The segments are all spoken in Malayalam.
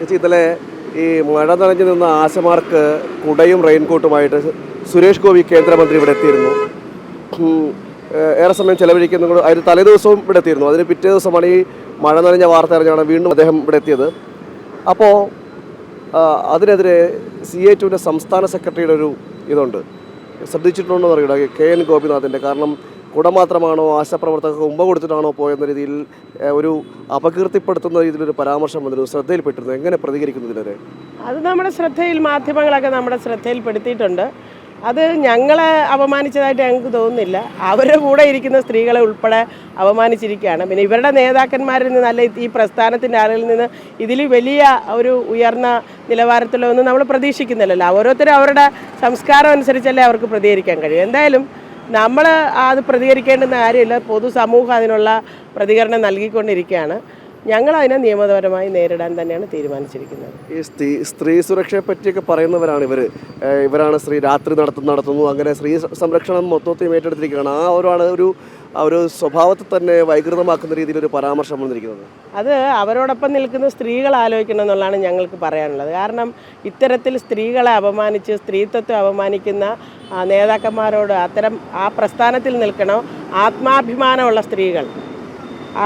ചേച്ചി ഇന്നലെ ഈ മഴ നനഞ്ഞു നിന്ന ആശമാർക്ക് കുടയും റെയിൻകോട്ടുമായിട്ട് സുരേഷ് ഗോപി കേന്ദ്രമന്ത്രി ഇവിടെ എത്തിയിരുന്നു. ഏറെ സമയം ചെലവഴിക്കുന്ന അതിന് തലേദിവസവും ഇവിടെ എത്തിയിരുന്നു. അതിന് പിറ്റേ ദിവസമാണ് ഈ മഴ നനഞ്ഞ വാർത്ത അറിഞ്ഞാണ് വീണ്ടും അദ്ദേഹം ഇവിടെ എത്തിയത്. അപ്പോൾ അതിനെതിരെ സി എ ടുവിന്റെ സംസ്ഥാന സെക്രട്ടറിയുടെ ഒരു ഇതുണ്ട്. ശ്രദ്ധിച്ചിട്ടുണ്ടോ എന്ന് അറിയില്ല. കെ എൻ ഗോപിനാഥിന്റെ കാരണം കുട മാത്രമാണോ ആശാപ്രവർത്തകർക്ക് ഉമ്പ കൊടുത്തിട്ടാണോ പോയെന്ന രീതിയിൽ ഒരു അപകീർത്തിപ്പെടുത്തുന്ന രീതിയിലൊരു പരാമർശം വന്നിരുന്നു ശ്രദ്ധയിൽപ്പെട്ടിരുന്നു. എങ്ങനെ പ്രതികരിക്കുന്നു ഇതിനെതിരെ അത് നമ്മുടെ ശ്രദ്ധയിൽ മാധ്യമങ്ങളൊക്കെ നമ്മുടെ ശ്രദ്ധയിൽപ്പെടുത്തിയിട്ടുണ്ട്. അത് ഞങ്ങളെ അപമാനിച്ചതായിട്ട് ഞങ്ങൾക്ക് തോന്നുന്നില്ല. അവരുടെ കൂടെ ഇരിക്കുന്ന സ്ത്രീകളെ ഉൾപ്പെടെ അപമാനിച്ചിരിക്കുകയാണ്. പിന്നെ ഇവരുടെ നേതാക്കന്മാരിൽ നിന്ന് അല്ല ഈ പ്രസ്ഥാനത്തിന്റെ ആളുകളിൽ നിന്ന് ഇതിൽ വലിയ ഒരു ഉയർന്ന നിലവാരത്തിലൊന്നും നമ്മൾ പ്രതീക്ഷിക്കുന്നില്ലല്ലോ. ഓരോരുത്തരും അവരുടെ സംസ്കാരം അനുസരിച്ചല്ലേ അവർക്ക് പ്രതികരിക്കാൻ കഴിയും. എന്തായാലും നമ്മൾ അത് പ്രതികരിക്കേണ്ടുന്ന കാര്യമില്ല. പൊതുസമൂഹം അതിനുള്ള പ്രതികരണം നൽകിക്കൊണ്ടിരിക്കുകയാണ്. ഞങ്ങൾ അതിനെ നിയമപരമായി നേരിടാൻ തന്നെയാണ് തീരുമാനിച്ചിരിക്കുന്നത്. ഈ സ്ത്രീ സ്ത്രീ സുരക്ഷയെ പറ്റിയൊക്കെ പറയുന്നവരാണ് ഇവർ ഇവരാണ് സ്ത്രീ രാത്രി നടത്തുന്നു നടത്തുന്നു. അങ്ങനെ സ്ത്രീ സംരക്ഷണം മൊത്തത്തിൽ ഏറ്റെടുത്തിരിക്കുകയാണ്. ആ ഒരാണ് ഒരു ആ ഒരു സ്വഭാവത്തെ തന്നെ വൈകൃതമാക്കുന്ന രീതിയിൽ ഒരു പരാമർശം വന്നിരിക്കുന്നത്. അത് അവരോടൊപ്പം നിൽക്കുന്ന സ്ത്രീകൾ ആലോചിക്കണം എന്നുള്ളതാണ് ഞങ്ങൾക്ക് പറയാനുള്ളത്. കാരണം ഇത്തരത്തിൽ സ്ത്രീകളെ അപമാനിച്ച് സ്ത്രീത്വത്തെ അപമാനിക്കുന്ന നേതാക്കന്മാരോട് അത്തരം ആ പ്രസ്ഥാനത്തിൽ നിൽക്കണം ആത്മാഭിമാനമുള്ള സ്ത്രീകൾ.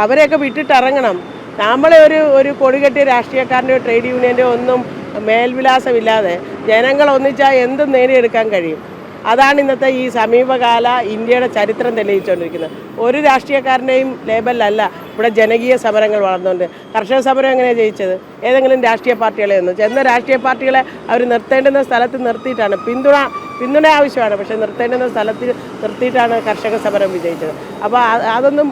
അവരെയൊക്കെ വിട്ടിട്ടിറങ്ങണം. നമ്മളെ ഒരു ഒരു കൊടികെട്ടിയ രാഷ്ട്രീയക്കാരന്റെയോ ട്രേഡ് യൂണിയന്റെയോ ഒന്നും മേൽവിലാസമില്ലാതെ ജനങ്ങൾ ഒന്നിച്ചാൽ എന്തും നേടിയെടുക്കാൻ കഴിയും. അതാണ് ഇന്നത്തെ ഈ സമീപകാല ഇന്ത്യയുടെ ചരിത്രം തെളിയിച്ചുകൊണ്ടിരിക്കുന്നത്. ഒരു രാഷ്ട്രീയക്കാരന്റെയും ലേബലല്ല ഇവിടെ ജനകീയ സമരങ്ങൾ വളർന്നുകൊണ്ട്. കർഷക സമരം എങ്ങനെയാണ് ജയിച്ചത്? ഏതെങ്കിലും രാഷ്ട്രീയ പാർട്ടികളെ ഒന്നും. ചെന്ന രാഷ്ട്രീയ പാർട്ടികളെ അവർ നിർത്തേണ്ടുന്ന സ്ഥലത്ത് നിർത്തിയിട്ടാണ്. പിന്തുണ പിന്തുണ ആവശ്യമാണ് പക്ഷേ നിർത്തേണ്ടുന്ന സ്ഥലത്ത് നിർത്തിയിട്ടാണ് കർഷക സമരം വിജയിച്ചത്. അപ്പോൾ അതൊന്നും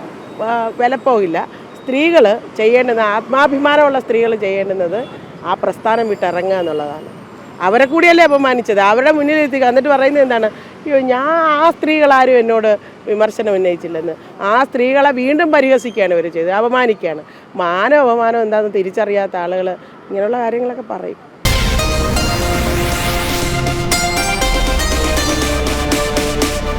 വിലപ്പോകില്ല സ്ത്രീകൾ ചെയ്യേണ്ടുന്ന ആത്മാഭിമാനമുള്ള സ്ത്രീകൾ ചെയ്യേണ്ടുന്നത് ആ പ്രസ്ഥാനം വിട്ടിറങ്ങുക എന്നുള്ളതാണ്. അവരെ കൂടിയല്ലേ അപമാനിച്ചത്? അവരുടെ മുന്നിലെത്തിക്കുക എന്നിട്ട് പറയുന്നത് എന്താണ്? അയ്യോ ഞാൻ ആ സ്ത്രീകളാരും എന്നോട് വിമർശനം ഉന്നയിച്ചില്ലെന്ന്. ആ സ്ത്രീകളെ വീണ്ടും പരിഹസിക്കുകയാണ് ഇവർ ചെയ്തത്. അപമാനിക്കുകയാണ്. മാനം അപമാനം എന്താണെന്ന് തിരിച്ചറിയാത്ത ആളുകൾ ഇങ്ങനെയുള്ള കാര്യങ്ങളൊക്കെ പറയും.